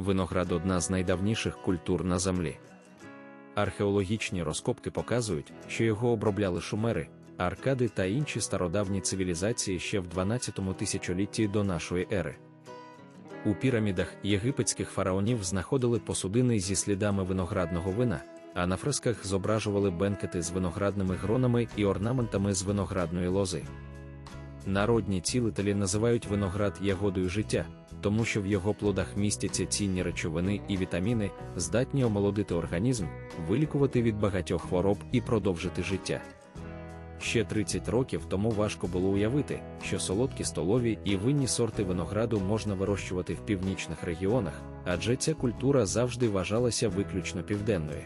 Виноград одна з найдавніших культур на землі. Археологічні розкопки показують, що його обробляли шумери, аркади та інші стародавні цивілізації ще в 12 тисячолітті до нашої ери. У пірамідах єгипетських фараонів знаходили посудини зі слідами виноградного вина, а на фресках зображували бенкети з виноградними гронами і орнаментами з виноградної лози. Народні цілителі називають виноград ягодою життя, тому що в його плодах містяться цінні речовини і вітаміни, здатні омолодити організм, вилікувати від багатьох хвороб і продовжити життя. Ще 30 років тому важко було уявити, що солодкі столові і винні сорти винограду можна вирощувати в північних регіонах, адже ця культура завжди вважалася виключно південною.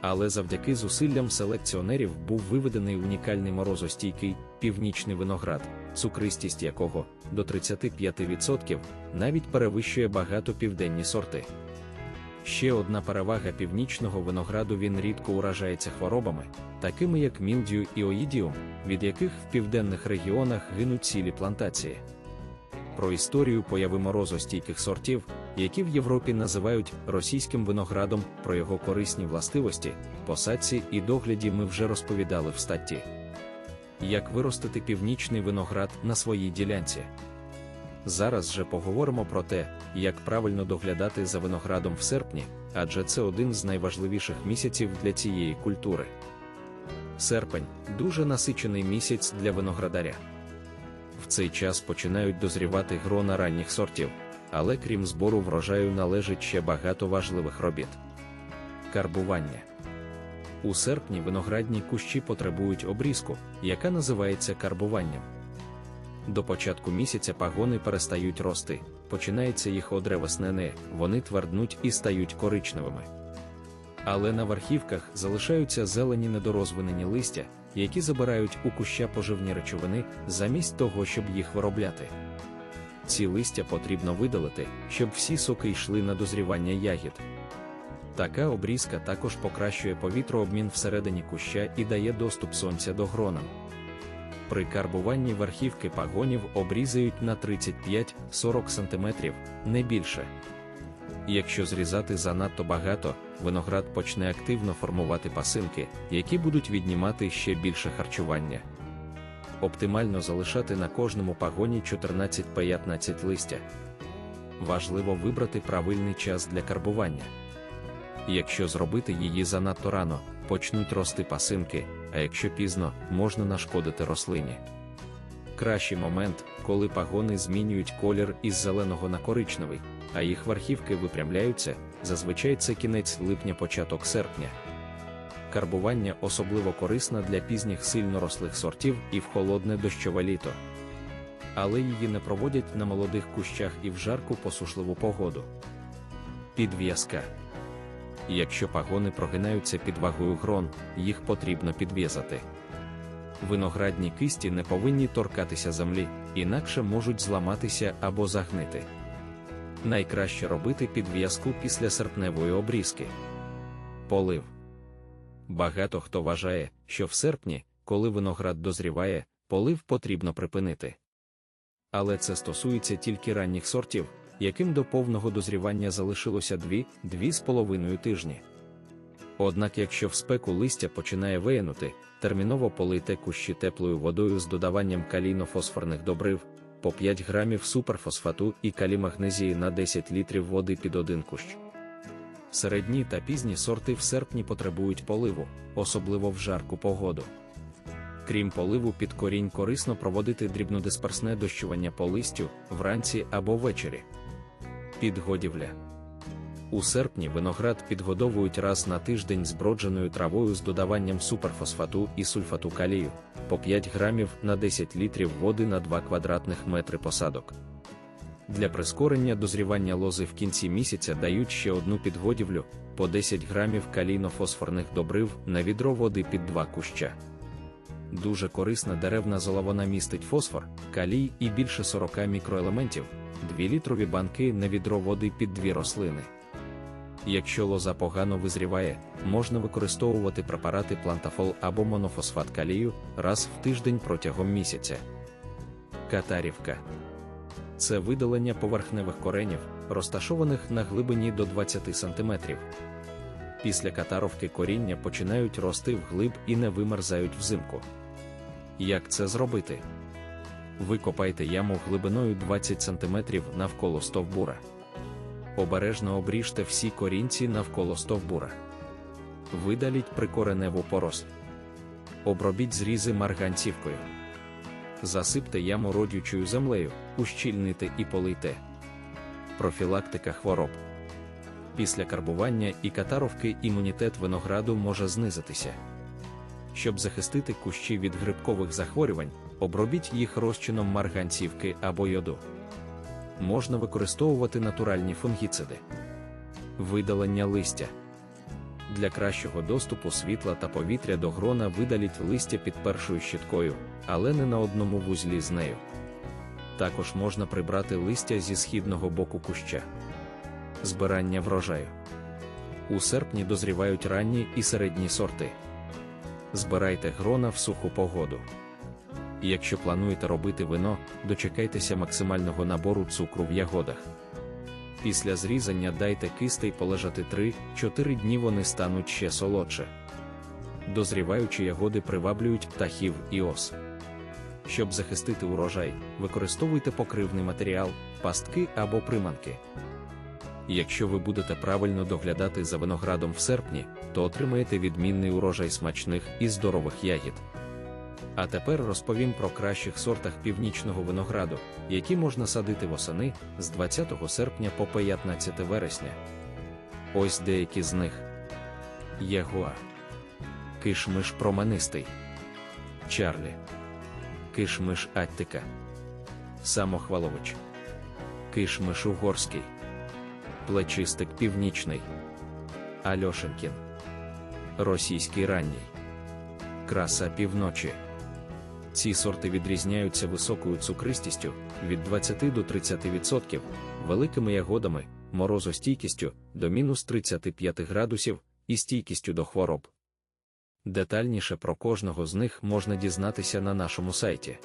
Але завдяки зусиллям селекціонерів був виведений унікальний морозостійкий північний виноград, цукристість якого до 35% навіть перевищує багато південні сорти. Ще одна перевага північного винограду він рідко уражається хворобами, такими як мілдію і оїдіум, від яких в південних регіонах гинуть цілі плантації. Про історію появи морозостійких сортів, які в Європі називають російським виноградом, про його корисні властивості, посадці і догляді ми вже розповідали в статті. Як виростити північний виноград на своїй ділянці. Зараз же поговоримо про те, як правильно доглядати за виноградом в серпні, адже це один з найважливіших місяців для цієї культури. Серпень дуже насичений місяць для виноградаря. В цей час починають дозрівати грона ранніх сортів, але крім збору врожаю належить ще багато важливих робіт. Карбування у серпні виноградні кущі потребують обрізку, яка називається карбуванням. До початку місяця пагони перестають рости, починається їх одревеснене, вони тверднуть і стають коричневими. Але на верхівках залишаються зелені недорозвинені листя, які забирають у куща поживні речовини замість того, щоб їх виробляти. Ці листя потрібно видалити, щоб всі соки йшли на дозрівання ягід. Така обрізка також покращує повітрообмін всередині куща і дає доступ сонця до гронам. При карбуванні верхівки пагонів обрізають на 35-40 см, не більше. Якщо зрізати занадто багато, виноград почне активно формувати пасинки, які будуть віднімати ще більше харчування. Оптимально залишати на кожному пагоні 14-15 листя. Важливо вибрати правильний час для карбування. Якщо зробити її занадто рано, почнуть рости пасинки, а якщо пізно, можна нашкодити рослині. Кращий момент, коли пагони змінюють колір із зеленого на коричневий, а їх верхівки випрямляються, зазвичай це кінець липня-початок серпня. Карбування особливо корисна для пізніх сильно рослих сортів і в холодне дощове літо. Але її не проводять на молодих кущах і в жарку посушливу погоду. Підв'язка. Якщо пагони прогинаються під вагою грон, їх потрібно підв'язати. Виноградні кисті не повинні торкатися землі, інакше можуть зламатися або загнити. Найкраще робити підв'язку після серпневої обрізки. Полив. Багато хто вважає, що в серпні, коли виноград дозріває, полив потрібно припинити. Але це стосується тільки ранніх сортів, яким до повного дозрівання залишилося 2-2,5 тижні. Однак, якщо в спеку листя починає виянути, терміново полийте кущі теплою водою з додаванням калійно-фосфорних добрив по 5 грамів суперфосфату і калімагнезії на 10 літрів води під один кущ. Середні та пізні сорти в серпні потребують поливу, особливо в жарку погоду. Крім поливу, під корінь корисно проводити дрібнодисперсне дощування по листю вранці або ввечері. Підгодівля. У серпні виноград підгодовують раз на тиждень збродженою травою з додаванням суперфосфату і сульфату калію по 5 грамів на 10 літрів води на 2 квадратних метри посадок. Для прискорення дозрівання лози в кінці місяця дають ще одну підгодівлю по 10 грамів калійно-фосфорних добрив на відро води під 2 куща. Дуже корисна деревна зола містить фосфор, калій і більше 40 мікроелементів, 2-літрові банки на відро води під дві рослини. Якщо лоза погано визріває, можна використовувати препарати плантафол або монофосфат калію раз в тиждень протягом місяця. Катарівка. це видалення поверхневих коренів, розташованих на глибині до 20 см. Після катаровки коріння починають рости вглиб і не вимерзають взимку. Як це зробити? Викопайте яму глибиною 20 см навколо стовбура. Обережно обріжте всі корінці навколо стовбура. Видаліть прикореневу поросль. Обробіть зрізи марганцівкою. Засипте яму родючою землею, ущільните і полийте. Профілактика хвороб. Після карбування і катаровки імунітет винограду може знизитися. Щоб захистити кущі від грибкових захворювань, обробіть їх розчином марганцівки або йоду. Можна використовувати натуральні фунгіциди. Видалення листя. Для кращого доступу світла та повітря до грона видаліть листя під першою щіткою, але не на одному вузлі з нею. Також можна прибрати листя зі східного боку куща. Збирання врожаю. У серпні дозрівають ранні і середні сорти. Збирайте грона в суху погоду. Якщо плануєте робити вино, дочекайтеся максимального набору цукру в ягодах. Після зрізання дайте кистей полежати 3-4 дні вони стануть ще солодше. Дозріваючі ягоди приваблюють птахів і ос. Щоб захистити урожай, використовуйте покривний матеріал, пастки або приманки. Якщо ви будете правильно доглядати за виноградом в серпні, то отримаєте відмінний урожай смачних і здорових ягід. А тепер розповім про кращих сортах північного винограду, які можна садити восени з 20 серпня по 15 вересня. Ось деякі з них: Ягуа, Кишмиш променистий, Чарлі, Кишмиш Аттика, Самохвалович, Кишмиш Угорський, Плечистик Північний, Альошенкін, Російський ранній, Краса півночі. Ці сорти відрізняються високою цукристістю від 20 до 30%, великими ягодами, морозостійкістю до мінус 35 градусів і стійкістю до хвороб. Детальніше про кожного з них можна дізнатися на нашому сайті.